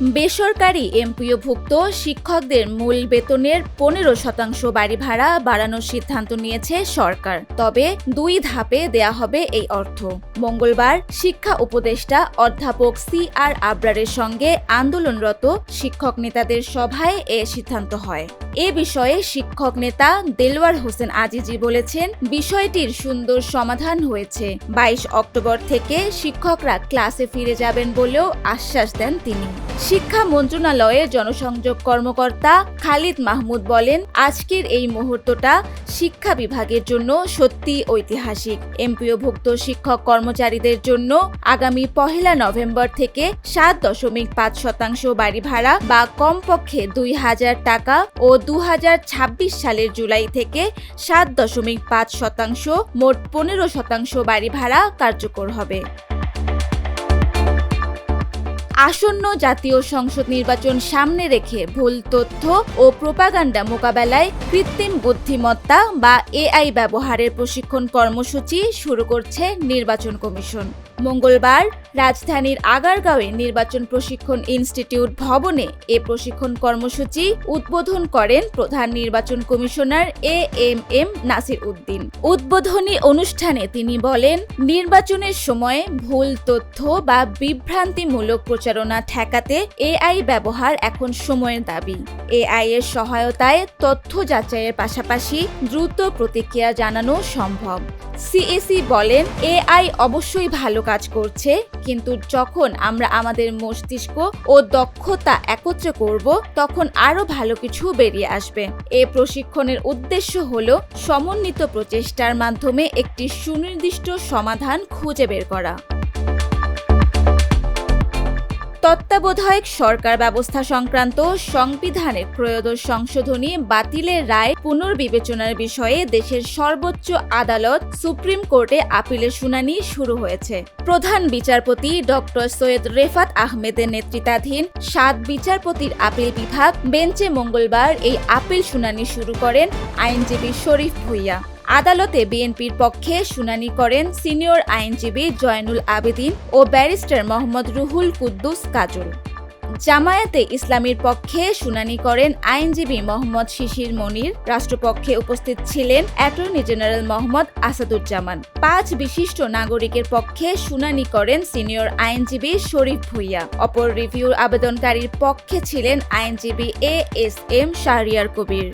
বেসরকারি এমপিওভুক্ত শিক্ষকদের মূল বেতনের পনেরো শতাংশ বাড়ি ভাড়া বাড়ানোর সিদ্ধান্ত নিয়েছে সরকার। তবে দুই ধাপে দেয়া হবে এই অর্থ। মঙ্গলবার শিক্ষা উপদেষ্টা অধ্যাপক সি আর আবরারের সঙ্গে আন্দোলনরত শিক্ষক নেতাদের সভায় এ সিদ্ধান্ত হয়। এ বিষয়ে শিক্ষক নেতা দেলওয়ার হোসেন আজিজি বলেছেন, বিষয়টির সুন্দর সমাধান হয়েছে। বাইশ অক্টোবর থেকে শিক্ষকরা ক্লাসে ফিরে যাবেন বলেও আশ্বাস দেন তিনি। শিক্ষা মন্ত্রণালয়ের জনসংযোগ কর্মকর্তা খালিদ মাহমুদ বলেন, আজকের এই মুহূর্তটা শিক্ষা বিভাগের জন্য সত্যি ঐতিহাসিক। এমপিওভুক্ত শিক্ষক কর্মচারীদের জন্য আগামী পহেলা নভেম্বর থেকে সাত দশমিক পাঁচ শতাংশ বাড়ি ভাড়া বা কমপক্ষে দুই হাজার টাকা ও দু হাজার ছাব্বিশ সালের জুলাই থেকে সাত দশমিক পাঁচ শতাংশ, মোট পনেরো শতাংশ বাড়ি ভাড়া কার্যকর হবে। আসন্ন জাতীয় সংসদ নির্বাচন সামনে রেখে ভুল তথ্য ও প্রোপাগান্ডা মোকাবেলায় কৃত্রিম বুদ্ধিমত্তা বা এআই ব্যবহারের প্রশিক্ষণ কর্মসূচি শুরু করছে নির্বাচন কমিশন। মঙ্গলবার রাজধানীর আগারগাঁওয়ে নির্বাচন প্রশিক্ষণ ইনস্টিটিউট ভবনে এ প্রশিক্ষণ কর্মসূচি উদ্বোধন করেন প্রধান নির্বাচন commissioner A M M Nasir Uddin. উদ্বোধনী অনুষ্ঠানে তিনি বলেন, নির্বাচনের সময় ভুল তথ্য বা বিভ্রান্তিমূলক প্রচারণা ঠেকাতে এআই ব্যবহার এখন সময়ের দাবি। এআই এর সহায়তায় তথ্য যাচাইয়ের পাশাপাশি দ্রুত প্রতিক্রিয়া জানানো সম্ভব। সিএসি বলেন, এআই অবশ্যই ভালো কাজ করছে, কিন্তু যখন আমরা আমাদের মস্তিষ্ক ও দক্ষতা একত্রে করব, তখন আরও ভালো কিছু বেরিয়ে আসবে। এ প্রশিক্ষণের উদ্দেশ্য হল সমন্বিত প্রচেষ্টার মাধ্যমে একটি সুনির্দিষ্ট সমাধান খুঁজে বের করা। তত্ত্বাবধায়ক সরকার ব্যবস্থা সংক্রান্ত সংবিধানের প্রয়োদশ সংশোধনী বাতিলের রায় পুনর্বিবেচনার বিষয়ে দেশের সর্বোচ্চ আদালত সুপ্রিম কোর্টে আপিলের শুনানি শুরু হয়েছে। প্রধান বিচারপতি ডক্টর সৈয়দ রেফাত আহমেদের নেতৃত্বাধীন সাত বিচারপতির আপিল বিভাগ বেঞ্চে মঙ্গলবার এই আপিল শুনানি শুরু করেন আইনজীবী শরীফ ভুইয়া। আদালতে বিএনপির পক্ষে শুনানি করেন সিনিয়র আইনজীবী জয়নুল আবেদিন ও ব্যারিস্টার মোহাম্মদ রুহুল কুদ্দুস কাজল। জামায়াতে ইসলামীর পক্ষে শুনানি করেন আইনজীবী মোহাম্মদ শিশির মনির। রাষ্ট্রপক্ষে উপস্থিত ছিলেন অ্যাটর্নি জেনারেল মোহাম্মদ আসাদুজ্জামান। পাঁচ বিশিষ্ট নাগরিকের পক্ষে শুনানি করেন সিনিয়র আইনজীবী শরীফ ভুইয়া। অপর রিভিউর আবেদনকারীর পক্ষে ছিলেন আইনজীবী A S M Shahriar Kabir.